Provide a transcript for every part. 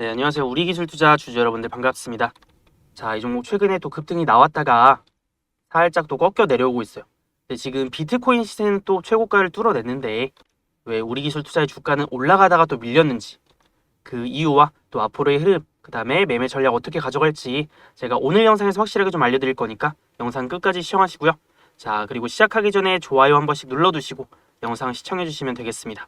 네, 안녕하세요. 우리 기술 투자 주주 여러분들 반갑습니다. 자, 이 종목 최근에 또 급등이 나왔다가 살짝 또 꺾여 내려오고 있어요. 근데 지금 비트코인 시세는 또 최고가를 뚫어냈는데 왜 우리 기술 투자의 주가는 올라가다가 또 밀렸는지 그 이유와 또 앞으로의 흐름, 그 다음에 매매 전략 어떻게 가져갈지 제가 오늘 영상에서 확실하게 좀 알려 드릴 거니까 영상 끝까지 시청하시고요. 자, 그리고 시작하기 전에 좋아요 한 번씩 눌러 두시고 영상 시청해 주시면 되겠습니다.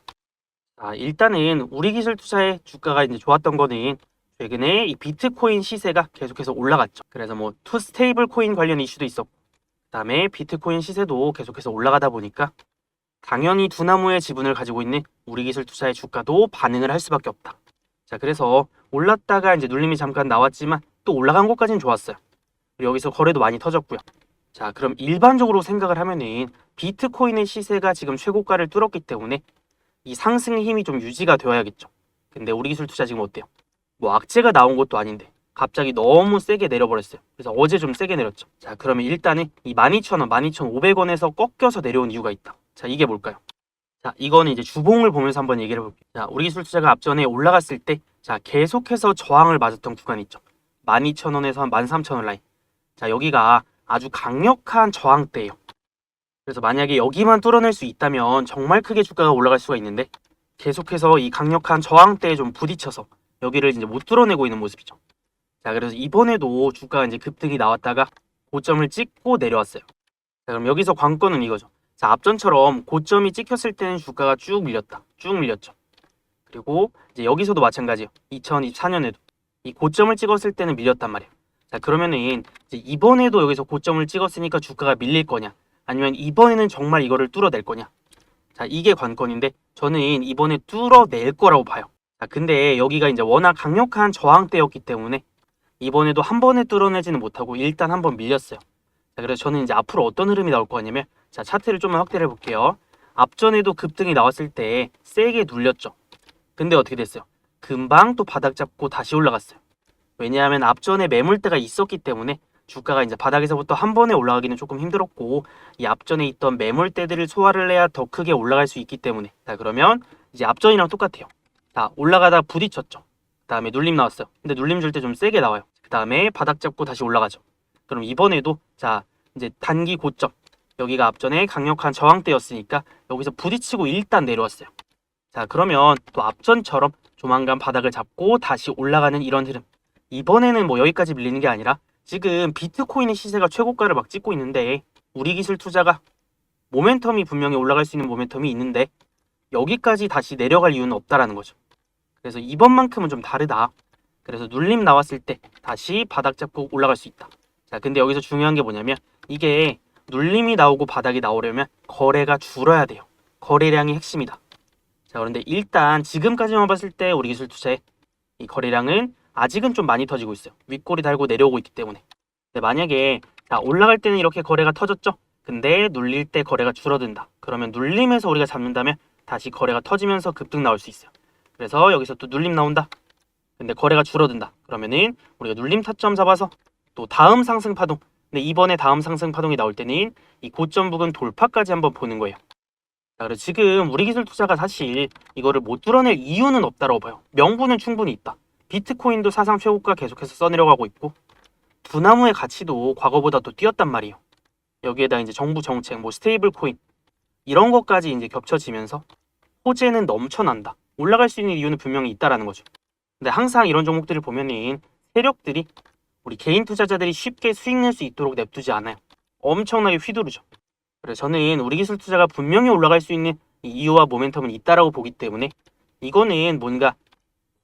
자, 일단은 우리 기술 투자의 주가가 이제 좋았던 거는 최근에 이 비트코인 시세가 계속해서 올라갔죠. 그래서 뭐 투 스테이블 코인 관련 이슈도 있었고, 그다음에 비트코인 시세도 계속해서 올라가다 보니까 당연히 두 나무의 지분을 가지고 있는 우리 기술 투자의 주가도 반응을 할 수밖에 없다. 자, 그래서 올랐다가 이제 눌림이 잠깐 나왔지만 또 올라간 것까지는 좋았어요. 여기서 거래도 많이 터졌고요. 자, 그럼 일반적으로 생각을 하면은 비트코인의 시세가 지금 최고가를 뚫었기 때문에 이 상승의 힘이 좀 유지가 되어야겠죠. 근데 우리 기술 투자 지금 어때요? 뭐 악재가 나온 것도 아닌데 갑자기 너무 세게 내려버렸어요. 그래서 어제 좀 세게 내렸죠. 자, 그러면 일단은 이 12,000원, 12,500원에서 꺾여서 내려온 이유가 있다. 자, 이게 뭘까요? 자, 이거는 이제 주봉을 보면서 한번 얘기를 해볼게요. 자, 우리 기술 투자가 앞전에 올라갔을 때, 자, 계속해서 저항을 맞았던 구간 있죠. 12,000원에서 한 13,000원 라인. 자, 여기가 아주 강력한 저항대예요. 그래서 만약에 여기만 뚫어낼 수 있다면 정말 크게 주가가 올라갈 수가 있는데 계속해서 이 강력한 저항대에 좀 부딪혀서 여기를 이제 못 뚫어내고 있는 모습이죠. 자, 그래서 이번에도 주가가 이제 급등이 나왔다가 고점을 찍고 내려왔어요. 자, 그럼 여기서 관건은 이거죠. 자, 앞전처럼 고점이 찍혔을 때는 주가가 쭉 밀렸다. 쭉 밀렸죠. 그리고 이제 여기서도 마찬가지예요. 2024년에도 이 고점을 찍었을 때는 밀렸단 말이에요. 자, 그러면은 이번에도 여기서 고점을 찍었으니까 주가가 밀릴 거냐? 아니면 이번에는 정말 이거를 뚫어낼 거냐? 자, 이게 관건인데 저는 이번에 뚫어낼 거라고 봐요. 자, 근데 여기가 이제 워낙 강력한 저항대였기 때문에 이번에도 한 번에 뚫어내지는 못하고 일단 한 번 밀렸어요. 자, 그래서 저는 이제 앞으로 어떤 흐름이 나올 거냐면 자, 차트를 좀만 확대를 해볼게요. 앞전에도 급등이 나왔을 때 세게 눌렸죠. 근데 어떻게 됐어요? 금방 또 바닥 잡고 다시 올라갔어요. 왜냐하면 앞전에 매물대가 있었기 때문에 주가가 이제 바닥에서부터 한 번에 올라가기는 조금 힘들었고 이 앞전에 있던 매물대들을 소화를 해야 더 크게 올라갈 수 있기 때문에 자 그러면 이제 앞전이랑 똑같아요. 자 올라가다 부딪혔죠. 그 다음에 눌림 나왔어요. 근데 눌림 줄 때 좀 세게 나와요. 그 다음에 바닥 잡고 다시 올라가죠. 그럼 이번에도 자 이제 단기 고점 여기가 앞전에 강력한 저항대였으니까 여기서 부딪히고 일단 내려왔어요. 자 그러면 또 앞전처럼 조만간 바닥을 잡고 다시 올라가는 이런 흐름. 이번에는 뭐 여기까지 밀리는 게 아니라 지금 비트코인의 시세가 최고가를 막 찍고 있는데 우리 기술 투자가 모멘텀이 분명히 올라갈 수 있는 모멘텀이 있는데 여기까지 다시 내려갈 이유는 없다라는 거죠. 그래서 이번만큼은 좀 다르다. 그래서 눌림 나왔을 때 다시 바닥 잡고 올라갈 수 있다. 자, 근데 여기서 중요한 게 뭐냐면 이게 눌림이 나오고 바닥이 나오려면 거래가 줄어야 돼요. 거래량이 핵심이다. 자, 그런데 일단 지금까지만 봤을 때 우리 기술 투자의 이 거래량은 아직은 좀 많이 터지고 있어요. 윗꼬리 달고 내려오고 있기 때문에. 근데 만약에 자, 올라갈 때는 이렇게 거래가 터졌죠. 근데 눌릴 때 거래가 줄어든다. 그러면 눌림에서 우리가 잡는다면 다시 거래가 터지면서 급등 나올 수 있어요. 그래서 여기서 또 눌림 나온다. 근데 거래가 줄어든다. 그러면은 우리가 눌림 타점 잡아서 또 다음 상승 파동. 근데 이번에 다음 상승 파동이 나올 때는 이 고점 부근 돌파까지 한번 보는 거예요. 자, 그래서 지금 우리 기술 투자가 사실 이거를 못 뚫어낼 이유는 없다라고 봐요. 명분은 충분히 있다. 비트코인도 사상 최고가 계속해서 써내려가고 있고 두나무의 가치도 과거보다 또 뛰었단 말이에요. 여기에다 이제 정부 정책, 뭐 스테이블 코인 이런 것까지 이제 겹쳐지면서 호재는 넘쳐난다. 올라갈 수 있는 이유는 분명히 있다라는 거죠. 근데 항상 이런 종목들을 보면은 세력들이 우리 개인 투자자들이 쉽게 수익 낼 수 있도록 냅두지 않아요. 엄청나게 휘두르죠. 그래서 저는 우리 기술 투자가 분명히 올라갈 수 있는 이 이유와 모멘텀은 있다라고 보기 때문에 이거는 뭔가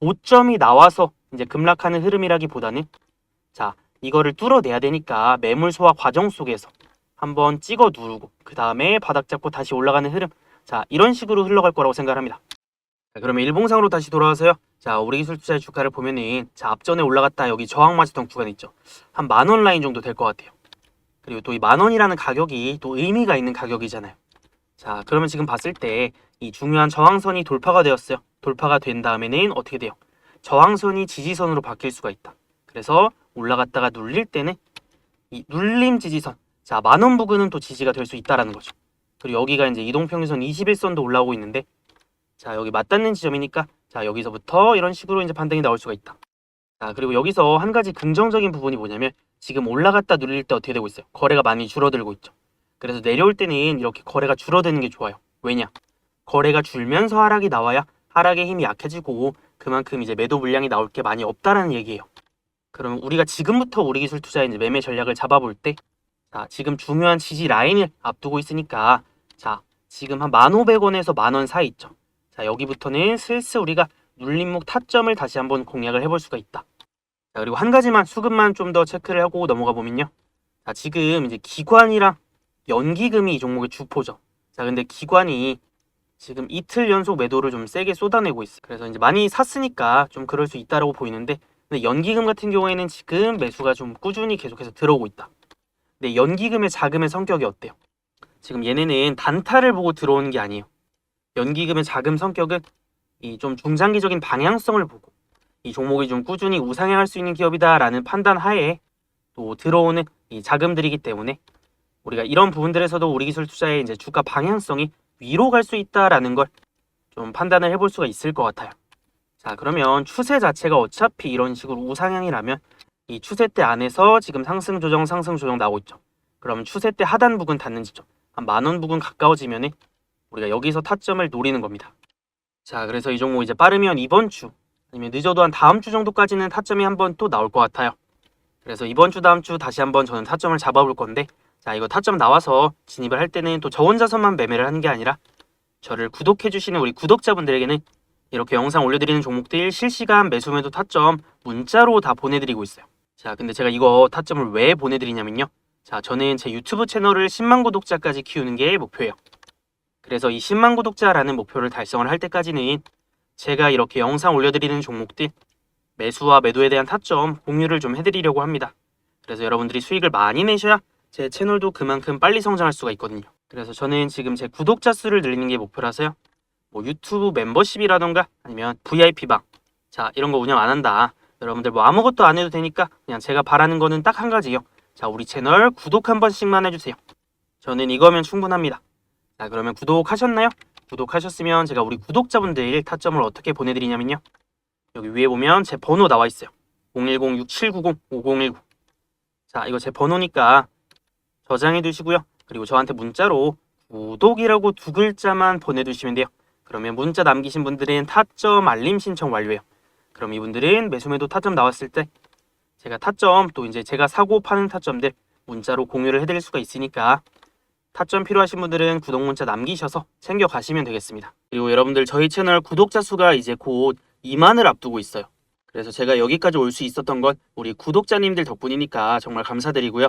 고점이 나와서 이제 급락하는 흐름이라기보다는 자 이거를 뚫어내야 되니까 매물 소화 과정 속에서 한번 찍어 누르고 그 다음에 바닥 잡고 다시 올라가는 흐름 자 이런 식으로 흘러갈 거라고 생각합니다. 자, 그러면 일봉상으로 다시 돌아와서요. 자 우리 기술 투자의 주가를 보면은 자 앞전에 올라갔다 여기 저항 맞았던 구간 있죠. 한 만 원 라인 정도 될 것 같아요. 그리고 또 이 만 원이라는 가격이 또 의미가 있는 가격이잖아요. 자 그러면 지금 봤을 때 이 중요한 저항선이 돌파가 되었어요. 돌파가 된 다음에는 어떻게 돼요? 저항선이 지지선으로 바뀔 수가 있다. 그래서 올라갔다가 눌릴 때는 이 눌림 지지선 자 만원 부근은 또 지지가 될 수 있다라는 거죠. 그리고 여기가 이제 이동평균선 21선도 올라오고 있는데 자 여기 맞닿는 지점이니까 자 자, 여기서부터 이런 식으로 이제 반등이 나올 수가 있다. 자, 그리고 여기서 한 가지 긍정적인 부분이 뭐냐면 지금 올라갔다 누릴 때 어떻게 되고 있어요? 거래가 많이 줄어들고 있죠. 그래서 내려올 때는 이렇게 거래가 줄어드는 게 좋아요. 왜냐? 거래가 줄면서 하락이 나와야 하락의 힘이 약해지고 그만큼 이제 매도 물량이 나올 게 많이 없다라는 얘기예요. 그러면 우리가 지금부터 우리 기술 이제 매매 전략을 잡아볼 때, 자, 지금 중요한 지지 라인을 앞두고 있으니까, 자, 지금 한 1,500원에서 만원 사이 있죠. 자, 여기부터는 슬슬 우리가 눌림목 타점을 다시 한번 공략을 해볼 수가 있다. 자, 그리고 한 가지만 수급만 좀 더 체크를 하고 넘어가 보면요. 자, 지금 이제 기관이랑 연기금이 이 종목의 주포죠. 자, 근데 기관이 지금 이틀 연속 매도를 좀 세게 쏟아내고 있어요. 그래서 이제 많이 샀으니까 좀 그럴 수 있다라고 보이는데, 근데 연기금 같은 경우에는 지금 매수가 좀 꾸준히 계속해서 들어오고 있다. 근데 연기금의 자금의 성격이 어때요? 지금 얘네는 단타를 보고 들어오는 게 아니에요. 연기금의 자금 성격은 이 좀 중장기적인 방향성을 보고 이 종목이 좀 꾸준히 우상향할 수 있는 기업이다라는 판단 하에 또 들어오는 이 자금들이기 때문에 우리가 이런 부분들에서도 우리 기술 투자의 이제 주가 방향성이 위로 갈 수 있다라는 걸 좀 판단을 해볼 수가 있을 것 같아요. 자, 그러면 추세 자체가 어차피 이런 식으로 우상향이라면 이 추세 대 안에서 지금 상승 조정 상승 조정 나오고 있죠. 그럼 추세 대 하단 부근 닿는 지점 한 만 원 부근 가까워지면은 우리가 여기서 타점을 노리는 겁니다. 자, 그래서 이 종목 이제 빠르면 이번 주 아니면 늦어도 한 다음 주 정도까지는 타점이 한번 또 나올 것 같아요. 그래서 이번 주 다음 주 다시 한번 저는 타점을 잡아볼 건데 자, 이거 타점 나와서 진입을 할 때는 또 저 혼자서만 매매를 하는 게 아니라 저를 구독해 주시는 우리 구독자분들에게는 이렇게 영상 올려드리는 종목들 실시간 매수 매도 타점 문자로 다 보내드리고 있어요. 자, 근데 제가 이거 타점을 왜 보내드리냐면요. 자, 저는 제 유튜브 채널을 10만 구독자까지 키우는 게 목표예요. 그래서 이 10만 구독자라는 목표를 달성을 할 때까지는 제가 이렇게 영상 올려드리는 종목들 매수와 매도에 대한 타점 공유를 좀 해드리려고 합니다. 그래서 여러분들이 수익을 많이 내셔야 제 채널도 그만큼 빨리 성장할 수가 있거든요. 그래서 저는 지금 제 구독자 수를 늘리는 게 목표라서요. 뭐 유튜브 멤버십이라던가 아니면 VIP방 자 이런 거 운영 안 한다. 여러분들 뭐 아무것도 안 해도 되니까 그냥 제가 바라는 거는 딱 한 가지요. 자 우리 채널 구독 한 번씩만 해주세요. 저는 이거면 충분합니다. 자 그러면 구독하셨나요? 구독하셨으면 제가 우리 구독자분들 타점을 어떻게 보내드리냐면요. 여기 위에 보면 제 번호 나와 있어요. 010-6790-5019. 자 이거 제 번호니까 저장해 두시고요. 그리고 저한테 문자로 구독이라고 두 글자만 보내주시면 돼요. 그러면 문자 남기신 분들은 타점 알림 신청 완료해요. 그럼 이분들은 매수매도 타점 나왔을 때 제가 타점 또 이제 제가 사고 파는 타점들 문자로 공유를 해드릴 수가 있으니까 타점 필요하신 분들은 구독 문자 남기셔서 챙겨 가시면 되겠습니다. 그리고 여러분들 저희 채널 구독자 수가 이제 곧 2만을 앞두고 있어요. 그래서 제가 여기까지 올 수 있었던 건 우리 구독자님들 덕분이니까 정말 감사드리고요.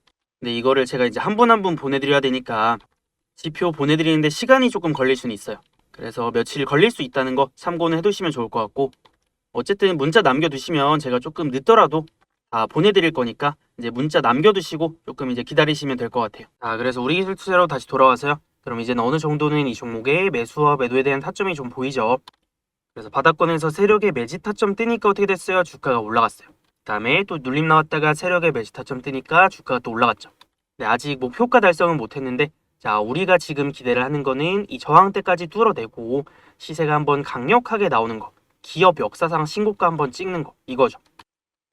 근데 이거를 제가 이제 한 분 한 분 보내드려야 되니까 지표 보내드리는데 시간이 조금 걸릴 수는 있어요. 그래서 며칠 걸릴 수 있다는 거 참고는 해두시면 좋을 것 같고 어쨌든 문자 남겨두시면 제가 조금 늦더라도 다 보내드릴 거니까 이제 문자 남겨두시고 조금 이제 기다리시면 될 것 같아요. 자, 그래서 우리 기술 투자로 다시 돌아와서요. 그럼 이제는 어느 정도는 이 종목의 매수와 매도에 대한 타점이 좀 보이죠. 그래서 바닥권에서 세력의 매집 타점 뜨니까 어떻게 됐어요? 주가가 올라갔어요. 그다음에 또 눌림 나왔다가 세력의 매집 타점 뜨니까 주가가 또 올라갔죠. 네, 아직 목표가 달성은 못했는데 자 우리가 지금 기대를 하는 거는 이 저항대까지 뚫어내고 시세가 한번 강력하게 나오는 거 기업 역사상 신고가 한번 찍는 거 이거죠.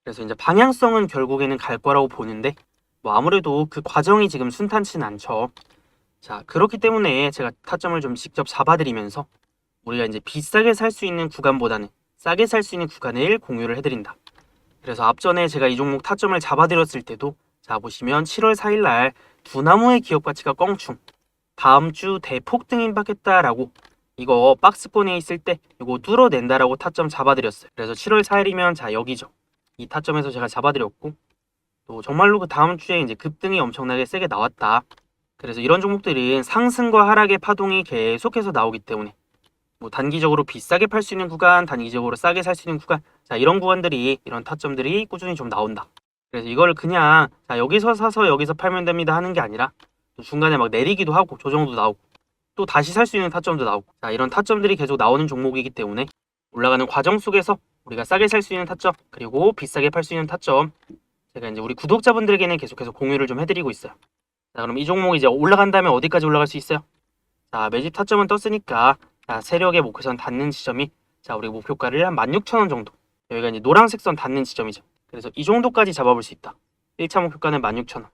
그래서 이제 방향성은 결국에는 갈 거라고 보는데 뭐 아무래도 그 과정이 지금 순탄치는 않죠. 자 그렇기 때문에 제가 타점을 좀 직접 잡아드리면서 우리가 이제 비싸게 살 수 있는 구간보다는 싸게 살 수 있는 구간을 공유를 해드린다. 그래서 앞전에 제가 이 종목 타점을 잡아드렸을 때도 자 보시면 7월 4일 날 두 나무의 기업 가치가 껑충 다음 주 대폭 등 임박했다라고 이거 박스권에 있을 때 이거 뚫어낸다라고 타점 잡아드렸어요. 그래서 7월 4일이면 자 여기죠. 이 타점에서 제가 잡아드렸고 또 정말로 그 다음 주에 이제 급등이 엄청나게 세게 나왔다. 그래서 이런 종목들은 상승과 하락의 파동이 계속해서 나오기 때문에 뭐 단기적으로 비싸게 팔 수 있는 구간, 단기적으로 싸게 살 수 있는 구간, 자 이런 구간들이 이런 타점들이 꾸준히 좀 나온다. 그래서 이거를 그냥 자 여기서 사서 여기서 팔면 됩니다 하는 게 아니라 또 중간에 막 내리기도 하고 조정도 나오고 또 다시 살 수 있는 타점도 나오고 자 이런 타점들이 계속 나오는 종목이기 때문에 올라가는 과정 속에서 우리가 싸게 살 수 있는 타점 그리고 비싸게 팔 수 있는 타점 제가 이제 우리 구독자분들에게는 계속해서 공유를 좀 해드리고 있어요. 자 그럼 이 종목 이제 올라간 다음에 어디까지 올라갈 수 있어요? 자 매집 타점은 떴으니까 자, 세력의 목표선 닿는 지점이 자 우리 목표가를 한 16,000원 정도. 여기가 이제 노란색 선 닿는 지점이죠. 그래서 이 정도까지 잡아볼 수 있다. 1차 목표가는 16,000원.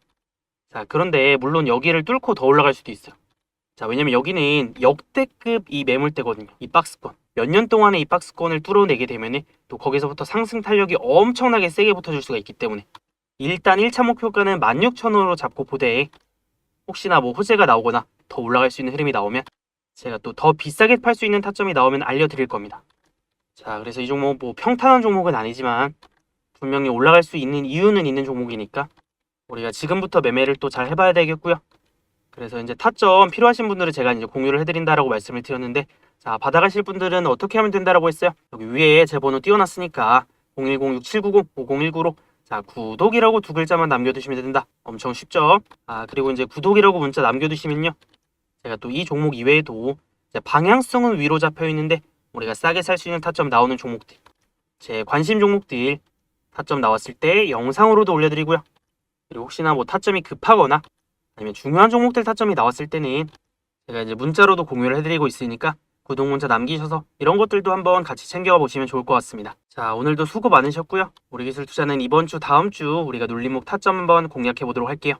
자 그런데 물론 여기를 뚫고 더 올라갈 수도 있어요. 자 왜냐면 여기는 역대급 이 매물대거든요. 이 박스권. 몇 년 동안에 이 박스권을 뚫어내게 되면은 또 거기서부터 상승 탄력이 엄청나게 세게 붙어줄 수가 있기 때문에. 일단 1차 목표가는 16,000원으로 잡고 보되 혹시나 뭐 호재가 나오거나 더 올라갈 수 있는 흐름이 나오면 제가 또 더 비싸게 팔 수 있는 타점이 나오면 알려드릴 겁니다. 자, 그래서 이 종목 뭐 평탄한 종목은 아니지만 분명히 올라갈 수 있는 이유는 있는 종목이니까 우리가 지금부터 매매를 또 잘 해봐야 되겠고요. 그래서 이제 타점 필요하신 분들은 제가 이제 공유를 해드린다라고 말씀을 드렸는데 자 받아가실 분들은 어떻게 하면 된다라고 했어요? 여기 위에 제 번호 띄워놨으니까 010-6790-5019로 자 구독이라고 두 글자만 남겨두시면 된다. 엄청 쉽죠? 아 그리고 이제 구독이라고 문자 남겨두시면요. 제가 또 이 종목 이외에도 방향성은 위로 잡혀 있는데 우리가 싸게 살 수 있는 타점 나오는 종목들 제 관심 종목들 타점 나왔을 때 영상으로도 올려드리고요. 그리고 혹시나 뭐 타점이 급하거나 아니면 중요한 종목들 타점이 나왔을 때는 제가 이제 문자로도 공유를 해드리고 있으니까 구독 문자 남기셔서 이런 것들도 한번 같이 챙겨가 보시면 좋을 것 같습니다. 자 오늘도 수고 많으셨고요. 우리 기술 투자는 이번 주 다음 주 우리가 눌림목 타점 한번 공략해 보도록 할게요